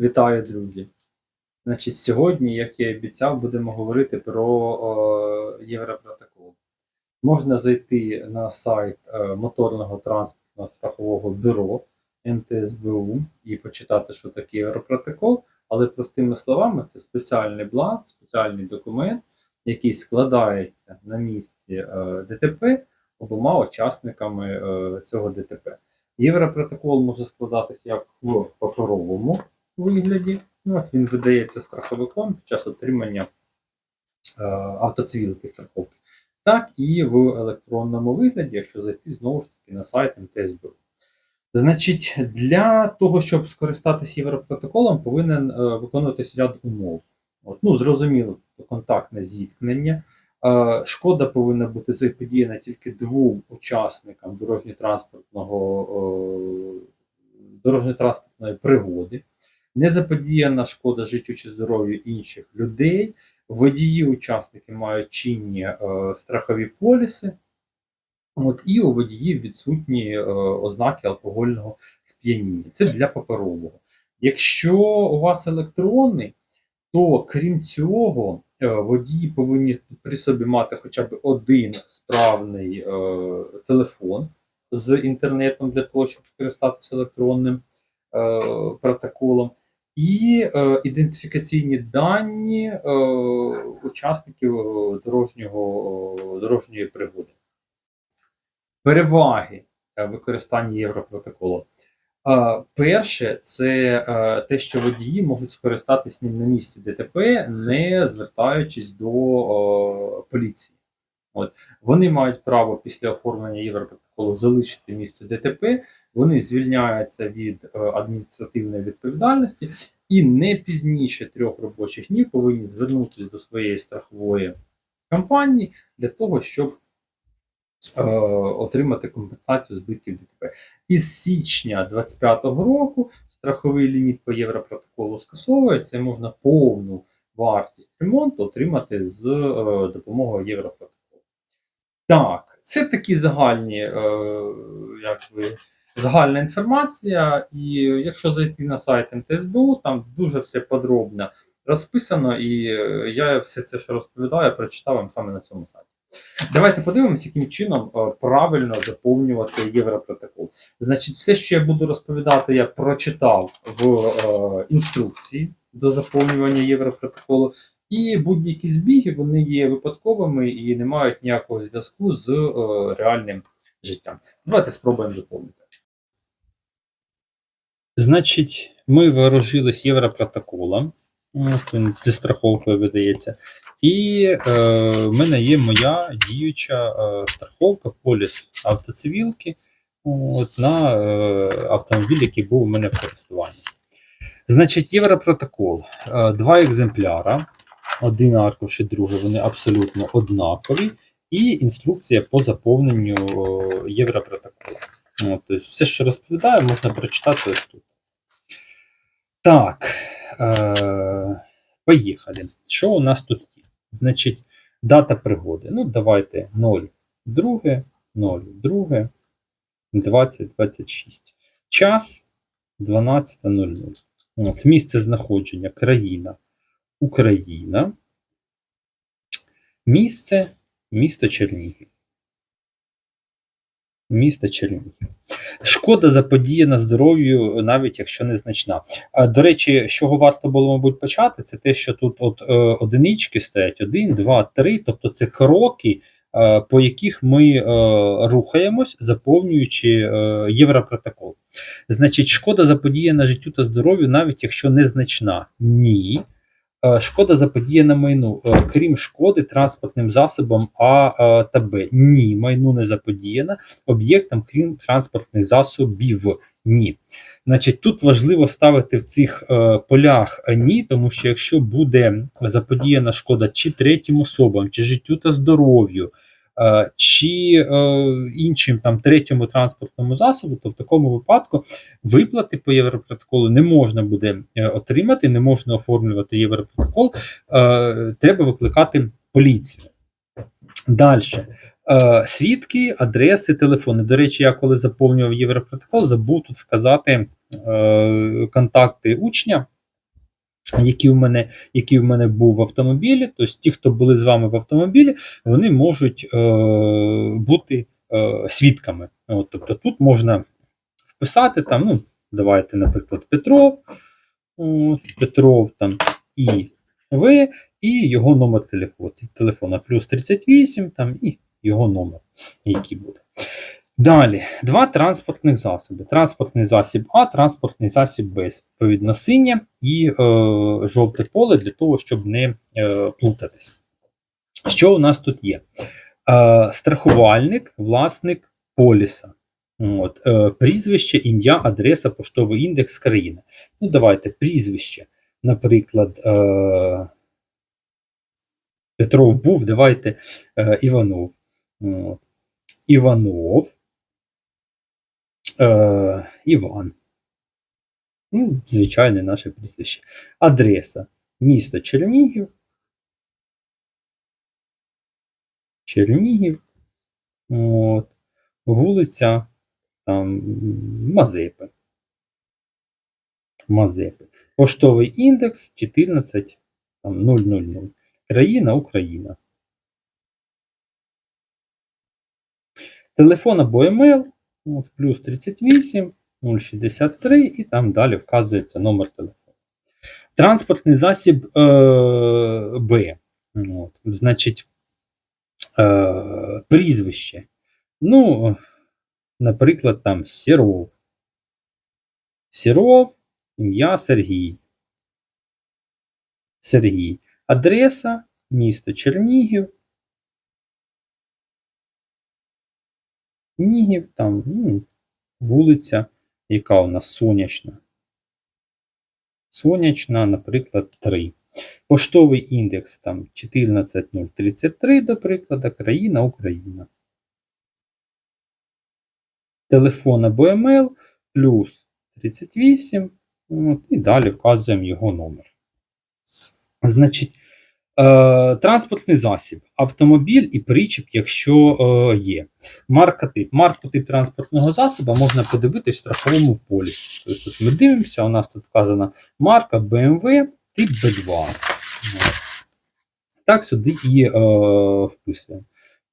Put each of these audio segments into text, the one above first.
Вітаю, друзі! Значить, сьогодні, як я і обіцяв, будемо говорити про о, Європротокол. Можна зайти на сайт е, моторного транспортного страхового бюро МТСБУ і почитати, що таке Європротокол, але простими словами, це спеціальний бланк, спеціальний документ, який складається на місці е, ДТП обома учасниками е, цього ДТП. Європротокол може складатися як в паперовому вигляді. Ну, от він видається страховиком під час отримання е, автоцивілки страховки, так і в електронному вигляді, якщо зайти знову ж таки на сайт МТСБУ. Значить, для того, щоб скористатися Європротоколом, повинен е, виконуватись ряд умов. От, ну, зрозуміло, контактне зіткнення. Е, Шкода повинна бути заподіяна тільки двом учасникам дорожньо-транспортного е, дорожньо-транспортної пригоди. Не заподіяна шкода життю чи здоров'ю інших людей. Водії учасники мають чинні е, страхові поліси. От, і у водіїв відсутні е, ознаки алкогольного сп'яніння. Це для паперового. Якщо у вас електронний, то крім цього, е, водії повинні при собі мати хоча б один справний е, телефон з інтернетом для того, щоб скористатися електронним е, протоколом, і е, ідентифікаційні дані е, учасників дорожнього, дорожньої пригоди. Переваги е, використання Європротоколу. Е, Перше, це е, те, що водії можуть скористатись ним на місці ДТП, не звертаючись до е, поліції. От. Вони мають право після оформлення Європротоколу залишити місце ДТП, вони звільняються від е, адміністративної відповідальності і не пізніше трьох робочих днів повинні звернутися до своєї страхової компанії для того, щоб е, отримати компенсацію збитків ДТП. Із січня 2025 року страховий ліміт по Європротоколу скасовується і можна повну вартість ремонту отримати з е, допомогою Європротоколу. Так, це такі загальні, е, як ви, загальна інформація. І якщо зайти на сайт МТСБУ, там дуже все подробно розписано, і е, я все це, що розповідаю, прочитав вам саме на цьому сайті. Давайте подивимося, яким чином е, правильно заповнювати Європротокол. Значить, все, що я буду розповідати, я прочитав в е, інструкції до заповнювання Європротоколу. І будь-які збіги вони є випадковими і не мають ніякого зв'язку з реальним життям. Давайте спробуємо заповнити. Значить, ми вооружились Європротоколом. Зі страховкою видається. І е, в мене є моя діюча е, страховка, поліс автоцивілки от, на е, автомобіль, який був у мене в користуванні. Значить, Європротокол. Е, два екземпляра. Один аркуш і другий, вони абсолютно однакові. І інструкція по заповненню е, Європротоколу. Тобто все, що розповідаю, можна прочитати ось тут. Так. Е, поїхали. Що у нас тут є? Значить, дата пригоди. Ну, давайте 0, 2, 0, 2, 20, 26. Час 12.00. От, Місце знаходження країна Україна. Місце місто Чернігів. Місто Чернігів. Шкода заподіяна здоров'ю, навіть якщо незначна. А, До речі, з чого варто було, мабуть, почати, це те, що тут от е, одинички стоять: 1, 2, 3, тобто це кроки, е, по яких ми е, рухаємось, заповнюючи е, Європротокол. Значить, шкода заподіяна життю та здоров'ю, навіть якщо незначна. Ні. Е, Шкода заподіяна майну, е, крім шкоди транспортним засобам А е, та Б. Ні, майну не заподіяна об'єктам, крім транспортних засобів. Ні. Значить, тут важливо ставити в цих полях ні, тому що якщо буде заподіяна шкода чи третім особам, чи життю та здоров'ю, чи е, іншим там третьому транспортному засобу, то в такому випадку виплати по Європротоколу не можна буде е, отримати, не можна оформлювати Європротокол, е, треба викликати поліцію. Далі. Е, Свідки, адреси, телефони. До речі, я коли заповнював Європротокол, забув тут вказати е, контакти учня, Які в мене, які в мене був в автомобілі, тобто ті, хто були з вами в автомобілі, вони можуть е, бути е, свідками. От, тобто тут можна вписати там, ну, давайте, наприклад, Петров, от, Петров там і ви, і його номер телефону. Телефона плюс 38 там, і його номер, який буде. Далі, два транспортних засоби. Транспортний засіб А, транспортний засіб Б. Відповідно, синє і е, жовте поле для того, щоб не е, плутатись. Що у нас тут є? Е, страхувальник, власник поліса. От, е, прізвище, ім'я, адреса, поштовий індекс країни. Ну, давайте прізвище. Наприклад, е, Петров був, давайте е, Іванов. От. Іванов. Е, Іван. Ну, звичайне наше прізвище. Адреса. Місто Чернігів. Чернігів. От. Вулиця там, Мазепи. Мазепи. Поштовий індекс 14 там, 000. Країна Україна. Телефон або емейл от, плюс 38 063 і там далі вказується номер телефону. Транспортний засіб е, Б. От, значить, е, прізвище. Ну, наприклад, там Сіров. Сіров, ім'я Сергій. Сергій. Адреса, місто Чернігів. Чернігів, там ну, вулиця, яка у нас сонячна. Сонячна, наприклад, 3. Поштовий індекс там 14033, до прикладу, країна Україна. Телефон або емейл плюс 38. От, і далі вказуємо його номер. Значить, транспортний засіб, автомобіль і причіп, якщо е, є. Марка тип. Марку тип транспортного засобу можна подивитись в страховому полісі. Тобто тут ми дивимося, у нас тут вказана марка BMW тип B2. Так, сюди і е, вписуємо.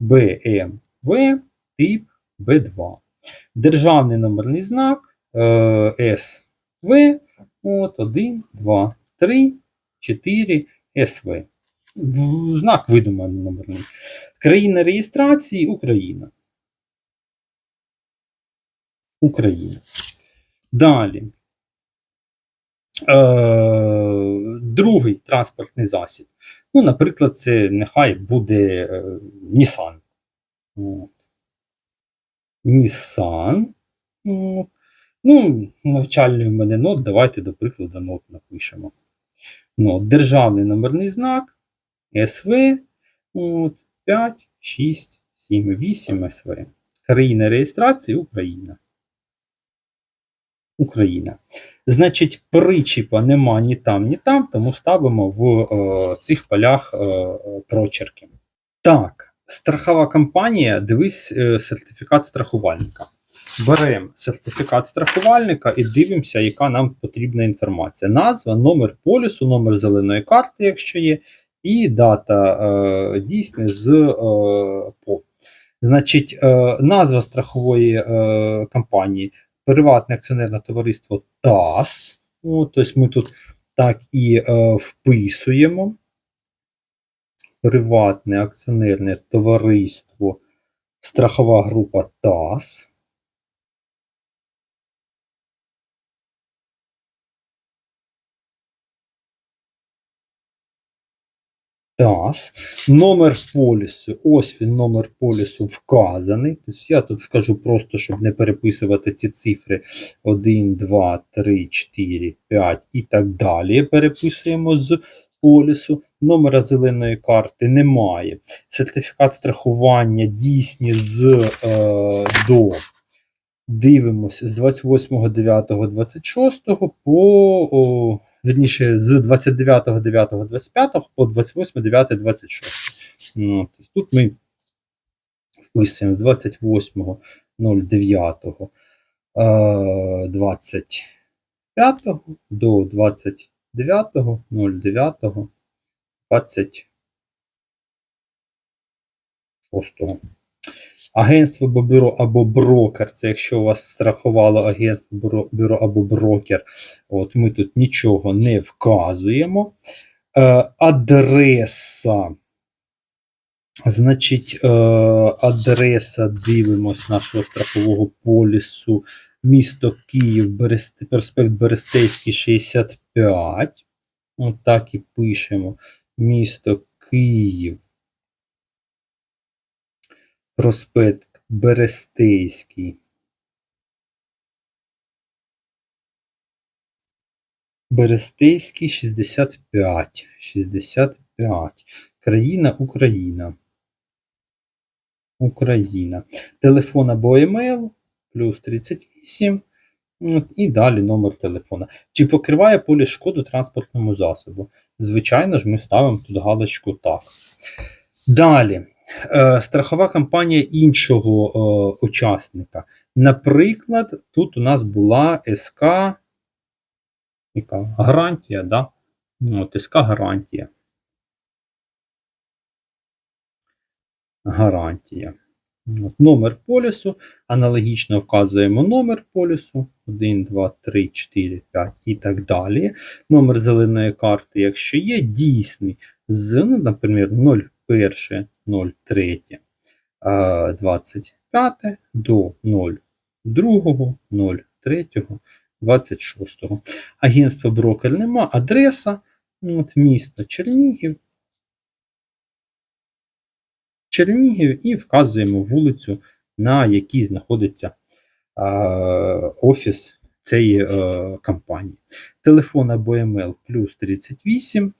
BMW тип B2. Державний номерний знак е, СВ. От 1, 2, 3, 4 СВ. Знак видуманий номерний. Країна реєстрації Україна. Україна. Далі. Е, другий транспортний засіб. Ну, наприклад, це нехай буде е, Nissan. От. Ну, навчальний в мене нот, давайте, до прикладу, нот напишемо. Ну, державний номерний знак СВ от, 5, 6, 7, 8 СВ. Країна реєстрації Україна. Україна. Значить, причіпа нема ні там, ні там, тому ставимо в е, цих полях е, е, прочерки. Так, страхова компанія, дивись е, сертифікат страхувальника. Беремо сертифікат страхувальника і дивимося, яка нам потрібна інформація. Назва, номер полісу, номер зеленої карти, якщо є, і дата е, дійсне з е, ПО. Значить, е, назва страхової компанії приватне акціонерне товариство ТАС. Тобто ми тут так і вписуємо. Приватне акціонерне товариство, страхова група ТАС. ТАС. Номер полісу. Ось він номер полісу вказаний. Тобто я тут скажу просто, щоб не переписувати ці цифри 1, 2, 3, 4, 5 і так далі. Переписуємо з полісу. Номера зеленої карти немає. Сертифікат страхування дійсні з е, до. Дивимось з 28.09.26 по, о, верніше, з 29.09.25 по 28.09.26. Ну, тут ми вписуємо з 28.09.25 до 09.09. 26. Агентство або бюро або брокер. Це якщо у вас страхувало агентство, бюро, або брокер. От ми тут нічого не вказуємо. Е, адреса. Значить, е, адреса дивимось нашого страхового полісу. Місто Київ, Бересте, проспект Берестейський, 65. От і пишемо. Місто Київ. Проспект Берестейський. Берестейський 65. 65. Країна Україна. Україна. Телефон або емейл плюс 38. І далі номер телефона. Чи покриває поліс шкоду транспортному засобу? Звичайно ж, ми ставимо тут галочку так. Далі. Е, страхова компанія іншого е, учасника. Наприклад, тут у нас була СК яка? гарантія, да? Ну, От, СК гарантія. Гарантія. От, номер полісу. Аналогічно вказуємо номер полісу 1, 2, 3, 4, 5 і так далі. Номер зеленої карти, якщо є, дійсний з, ну, наприклад, 01, 03, 25 до 02, 03, 26. Агентство брокер нема, адреса, ну, от, місто Чернігів. Чернігів і вказуємо вулицю, на якій знаходиться офіс цієї е, компанії. Телефон або емейл плюс 38.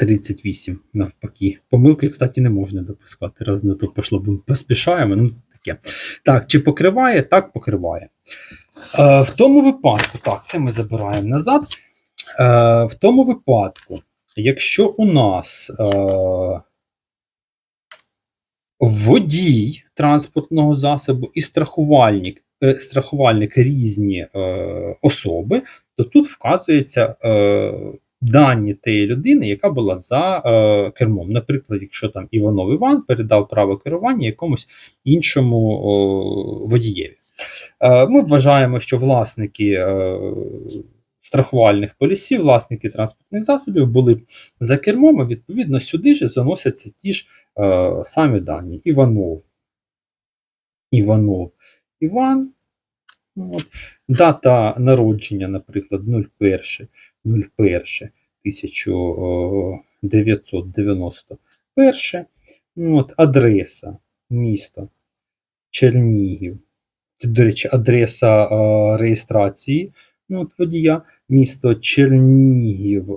38 навпаки. Помилки, кстати, не можна допускати. Раз на то пішло, бо поспішаємо. Ну, таке. Так, чи покриває? Так, покриває. Е, в тому випадку, так, це ми забираємо назад. Е, в тому випадку, якщо у нас. Е, водій транспортного засобу і страхувальник, е, страхувальник різні е, особи, то тут вказується е, дані тієї людини, яка була за е, кермом. Наприклад, якщо там Іванов Іван передав право керування якомусь іншому о, водієві. Е, ми вважаємо, що власники. Е, Страхувальних полісів, власники транспортних засобів були за кермом, і відповідно сюди ж заносяться ті ж е, самі дані. Іванов. Іванов. Іван. От. Дата народження, наприклад, 01 01 1991. Ну, От, Адреса, місто Чернігів. Це, до речі, адреса реєстрації ну, от водія. Місто Чернігів,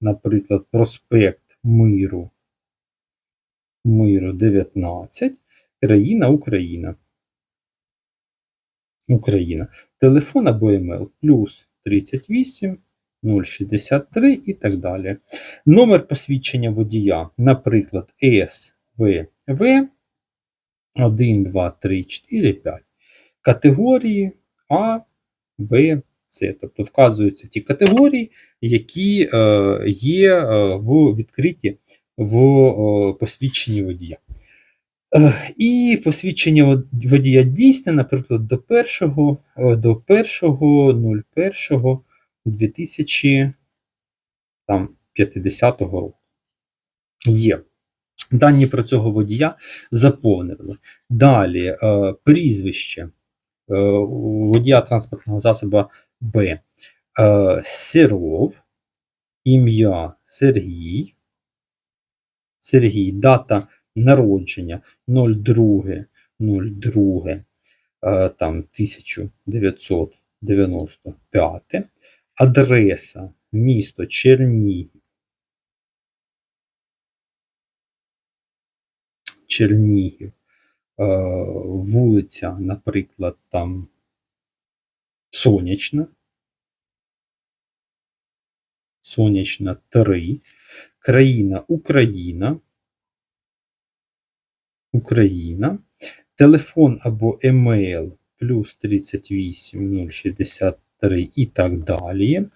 наприклад, проспект Миру. Миру 19. Країна Україна. Україна. Телефон або емейл плюс 38 063 і так далі. Номер посвідчення водія, наприклад, СВВ 1, 2, 3, 4, 5. Категорії А, Б, С. Тобто вказуються ті категорії, які е, є е, в відкриті в посвідченні водія. Е, І посвідчення водія дійсне, наприклад, до 1 е, до 1.01 2050 року. Є. Дані про цього водія заповнили. Далі е, прізвище е, водія транспортного засобу Б. Е, ім'я Сергій. Сергій, дата народження 02 02 е, там 1995. Адреса місто Чернігів. Чернігів. Вулиця, наприклад, там Сонячна. Сонячна 3. Країна Україна. Україна. Телефон або емейл плюс 38 063 3 і так далі.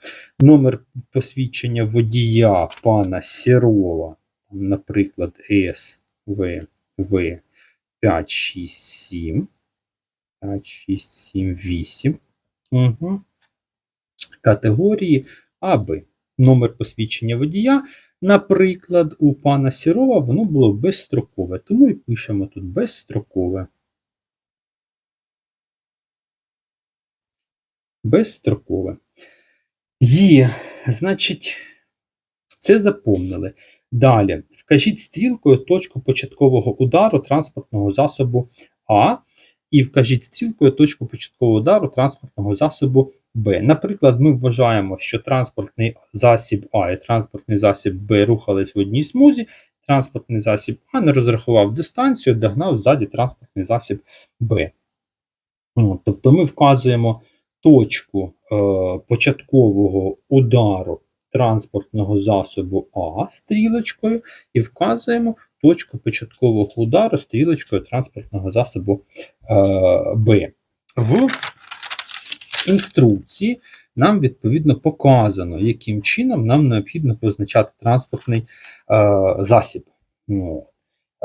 Номер посвідчення водія пана Сірова, наприклад, СВВ 567. 5, 6, 7, 8. Угу. Категорії АБ. Номер посвідчення водія. Наприклад, у пана Сірова воно було безстрокове, тому і пишемо тут безстрокове. Безстрокове. Є, значить, це заповнили. Далі, вкажіть стрілкою точку початкового удару транспортного засобу А і вкажіть стрілкою точку початкового удару транспортного засобу Б. Наприклад, ми вважаємо, що транспортний засіб А і транспортний засіб Б рухались в одній смузі. Транспортний засіб А не розрахував дистанцію, догнав ззаді транспортний засіб Б. Тобто ми вказуємо точку е, початкового удару транспортного засобу А стрілочкою і вказуємо точку початкового удару стрілочкою транспортного засобу е, Б. В інструкції нам відповідно показано, яким чином нам необхідно позначати транспортний е, засіб. От.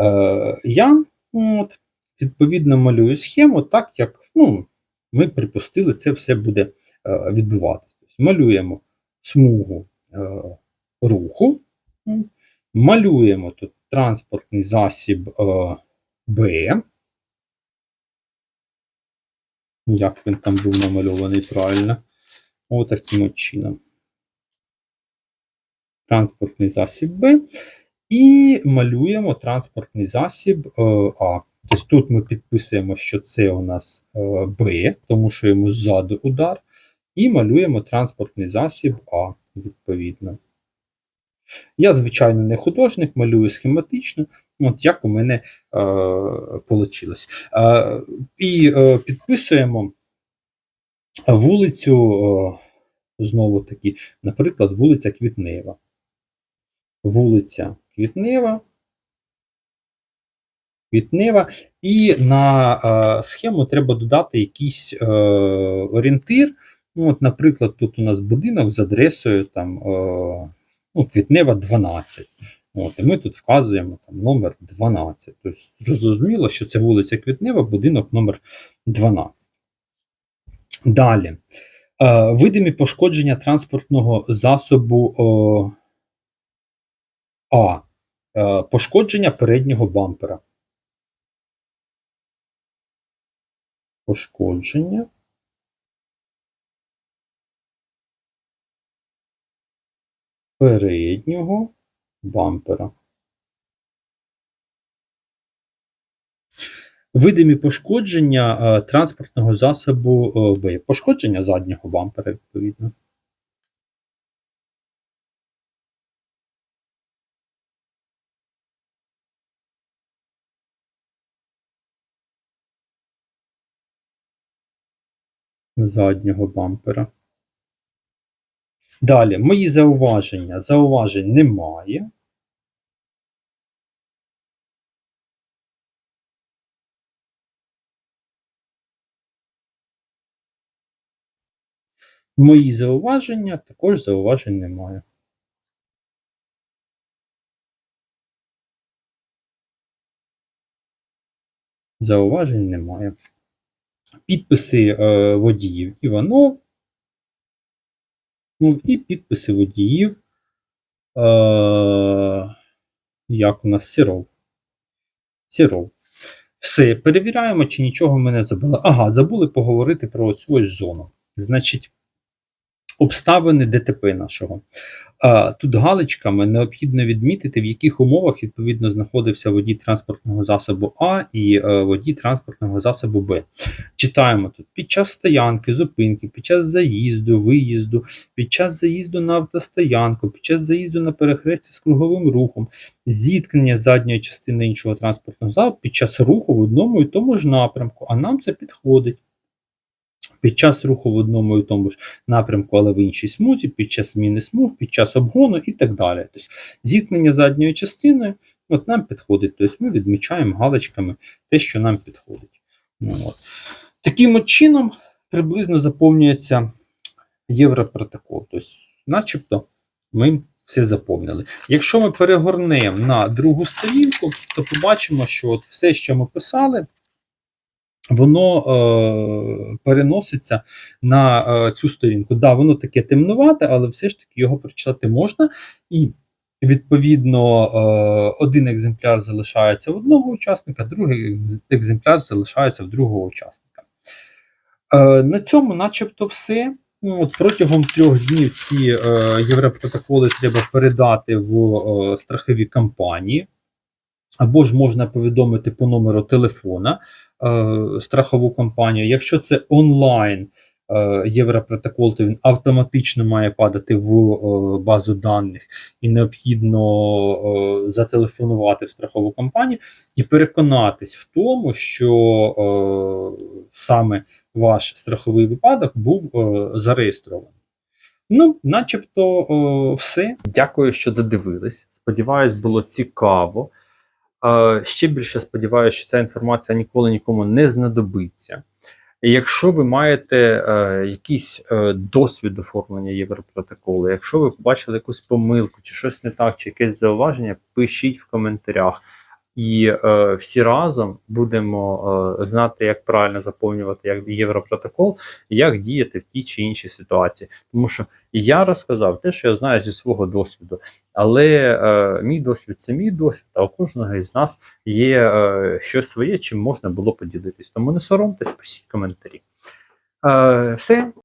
Е, я от, відповідно малюю схему, так як ну, ми припустили, це все буде е, відбуватися. Тобто малюємо смугу е, руху, малюємо тут транспортний засіб е, Б. Як він там був намальований правильно? Отаким от чином. Транспортний засіб Б. І малюємо транспортний засіб А. Тобто тут ми підписуємо, що це у нас е, Б, тому що йому ззаду удар. І малюємо транспортний засіб А, відповідно. Я, звичайно, не художник, малюю схематично, от як у мене е, вийшло. Е, і е, підписуємо вулицю, е, знову таки, наприклад, вулиця Квітнева. Вулиця Квітнева. Квітнева. І на е, схему треба додати якийсь е, орієнтир. Ну, от, Наприклад, тут у нас будинок з адресою там, е, ну, Квітнева 12. От, І ми тут вказуємо там, номер 12. Тобто, зрозуміло, що це вулиця Квітнева, будинок номер 12. Далі. Е, видимі пошкодження транспортного засобу е, А. Е, пошкодження переднього бампера. Пошкодження. Переднього бампера. Видимі пошкодження е, транспортного засобу е, Б. Пошкодження заднього бампера, відповідно. Заднього бампера. Далі, мої зауваження. Зауважень немає. Мої зауваження також зауважень немає. Зауважень немає. Підписи е, водіїв Іванов. Ну, і підписи водіїв. Е, як у нас Сіров. Сіров. Все, перевіряємо, чи нічого ми не забули. Ага, забули поговорити про цю ось зону. Значить, обставини ДТП нашого. Тут галочками необхідно відмітити, в яких умовах відповідно знаходився водій транспортного засобу А і е, водій транспортного засобу Б. Читаємо тут під час стоянки, зупинки, під час заїзду, виїзду, під час заїзду на автостоянку, під час заїзду на перехрестя з круговим рухом, зіткнення задньої частини іншого транспортного засобу під час руху в одному і тому ж напрямку, а нам це підходить. Під час руху в одному і тому ж напрямку, але в іншій смузі, під час зміни смуг, під час обгону і так далі. Тобто Зіткнення задньою частиною от нам підходить. Тобто Ми відмічаємо галочками те, що нам підходить. Ну, от. Таким от чином приблизно заповнюється Європротокол. Тобто, начебто, ми все заповнили. Якщо ми перегорнемо на другу сторінку, то побачимо, що от все, що ми писали, воно е, переноситься на е, цю сторінку. Да, воно таке темнувате, але все ж таки його прочитати можна. І відповідно е, один екземпляр залишається в одного учасника, другий екземпляр залишається в другого учасника. Е, на цьому, начебто, все. Ну, от протягом трьох днів ці е, європротоколи треба передати в е, страхові компанії, або ж можна повідомити по номеру телефона страхову компанію. Якщо це онлайн е, європротокол, то він автоматично має падати в е, базу даних і необхідно е, зателефонувати в страхову компанію і переконатись в тому, що е, саме ваш страховий випадок був е, зареєстрований. Ну, начебто, е, все. Дякую, що додивились. Сподіваюсь, було цікаво. Ще більше сподіваюся, що ця інформація ніколи нікому не знадобиться. Якщо ви маєте е, якийсь е, досвід оформлення Європротоколу, якщо ви побачили якусь помилку, чи щось не так, чи якесь зауваження, пишіть в коментарях. І е, всі разом будемо е, знати, як правильно заповнювати як Європротокол, як діяти в тій чи іншій ситуації. Тому що я розказав те, що я знаю зі свого досвіду, але е, мій досвід це мій досвід, а у кожного із нас є е, щось своє, чим можна було поділитись. Тому не соромтесь, пишіть коментарі. Е, все,